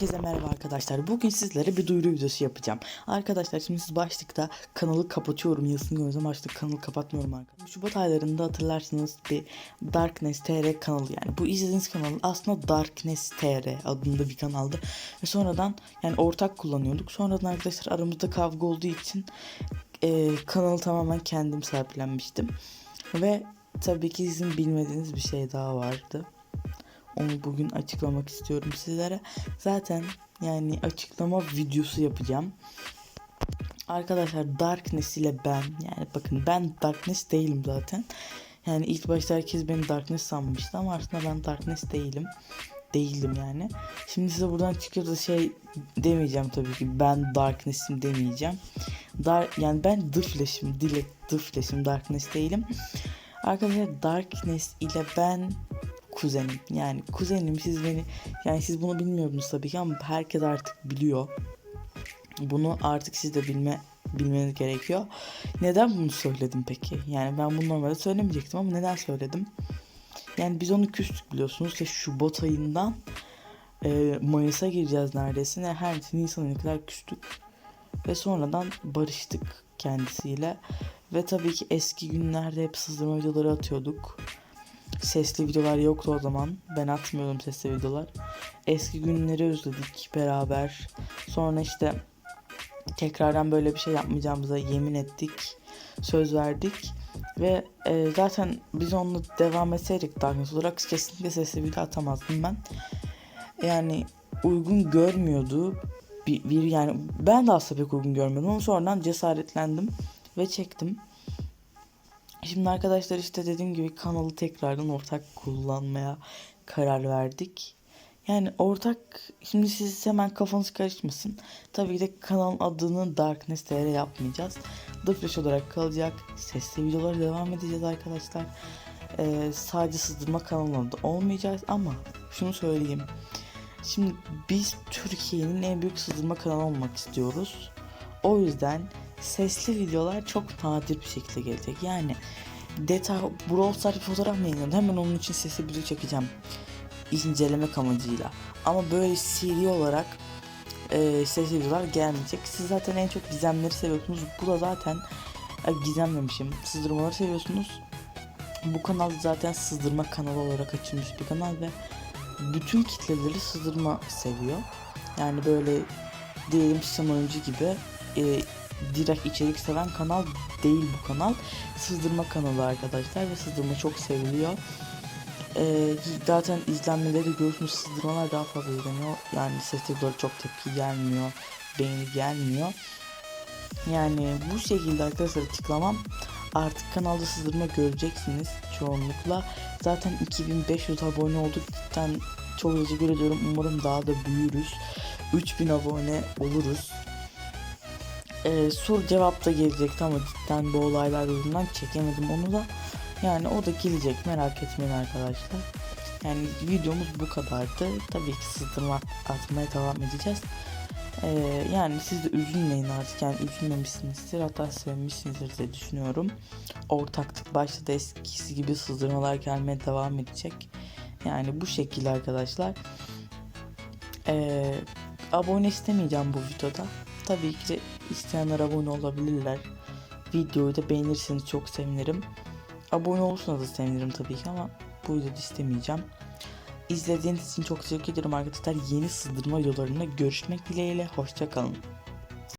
Herkese merhaba arkadaşlar. Bugün sizlere bir duyuru videosu yapacağım. Arkadaşlar şimdi siz başlıkta kanalı kapatıyorum yazısını gördüm. Başlıkta kanalı kapatmıyorum arkadaşlar. Şubat aylarında hatırlarsınız bir Darkness TR kanalı yani. Bu izlediğiniz kanal aslında Darkness TR adında bir kanaldı. Ve sonradan yani ortak kullanıyorduk. Sonradan arkadaşlar aramızda kavga olduğu için e, kanalı tamamen kendim sahiplenmiştim. Ve tabii ki sizin bilmediğiniz bir şey daha vardı. Onu bugün açıklamak istiyorum sizlere. Zaten yani açıklama videosu yapacağım. Arkadaşlar Darkness ile ben yani bakın ben Darkness değilim zaten. Yani ilk başta herkes beni Darkness sanmıştı ama aslında ben Darkness değilim. Değildim yani. Şimdi size buradan çıkıp da şey demeyeceğim tabii ki ben Darkness'im demeyeceğim. Dar yani ben The Flash'im, Dilek The Flash'im Darkness değilim. Arkadaşlar Darkness ile ben kuzenim. Yani kuzenim siz beni yani siz bunu bilmiyordunuz tabii ki ama herkes artık biliyor. Bunu artık siz de bilme bilmeniz gerekiyor. Neden bunu söyledim peki? Yani ben bunu normalde söylemeyecektim ama neden söyledim? Yani biz onu küstük biliyorsunuz ki Şubat ayından e, Mayıs'a gireceğiz neredeyse. Ne her Nisan ayına kadar küstük. Ve sonradan barıştık kendisiyle. Ve tabii ki eski günlerde hep sızdırma videoları atıyorduk. Sesli videolar yoktu o zaman. Ben atmıyordum sesli videolar. Eski günleri özledik beraber. Sonra işte tekrardan böyle bir şey yapmayacağımıza yemin ettik. Söz verdik. Ve e, zaten biz onunla devam etseydik Darkness olarak kesinlikle sesli video atamazdım ben. Yani uygun görmüyordu. Bir, bir yani ben de aslında pek uygun görmüyordum ama sonradan cesaretlendim ve çektim. Şimdi arkadaşlar işte dediğim gibi kanalı tekrardan ortak kullanmaya karar verdik. Yani ortak şimdi siz hemen kafanız karışmasın. Tabii ki de kanalın adını Darkness TR yapmayacağız. The Flash olarak kalacak. Sesli videolara devam edeceğiz arkadaşlar. Ee, sadece sızdırma kanalında olmayacağız ama şunu söyleyeyim. Şimdi biz Türkiye'nin en büyük sızdırma kanalı olmak istiyoruz. O yüzden sesli videolar çok nadir bir şekilde gelecek. Yani detay Brawl Stars bir fotoğraf mı yayınladım? Hemen onun için sesli video çekeceğim. İncelemek amacıyla. Ama böyle seri olarak e, sesli videolar gelmeyecek. Siz zaten en çok gizemleri seviyorsunuz. Bu da zaten e, gizem. Sızdırmaları seviyorsunuz. Bu kanal zaten sızdırma kanalı olarak açılmış bir kanal ve bütün kitleleri sızdırma seviyor. Yani böyle diyelim oyuncu gibi e, direkt içerik seven kanal değil bu kanal. Sızdırma kanalı arkadaşlar ve sızdırma çok seviliyor. Ee, zaten izlenmeleri görüyorsunuz sızdırmalar daha fazla izleniyor. Yani sesli videolara çok tepki gelmiyor. Beğeni gelmiyor. Yani bu şekilde arkadaşlar açıklamam. Artık kanalda sızdırma göreceksiniz çoğunlukla. Zaten 2500 abone olduk. Cidden çok teşekkür ediyorum. Umarım daha da büyürüz. 3000 abone oluruz. Ee, soru cevap da gelecekti ama cidden bu olaylar yüzünden çekemedim onu da. Yani o da gelecek merak etmeyin arkadaşlar. Yani videomuz bu kadardı. Tabii ki sızdırma atmaya devam edeceğiz. Ee, yani siz de üzülmeyin artık yani üzülmemişsinizdir hatta sevmişsinizdir diye düşünüyorum. Ortaklık başladı eskisi gibi sızdırmalar gelmeye devam edecek. Yani bu şekilde arkadaşlar. Ee, abone istemeyeceğim bu videoda. Tabii ki de isteyenler abone olabilirler. Videoyu da beğenirseniz çok sevinirim. Abone olursanız da sevinirim tabii ki ama bu videoda istemeyeceğim. İzlediğiniz için çok teşekkür ederim arkadaşlar. Yeni sızdırma videolarında görüşmek dileğiyle. Hoşçakalın.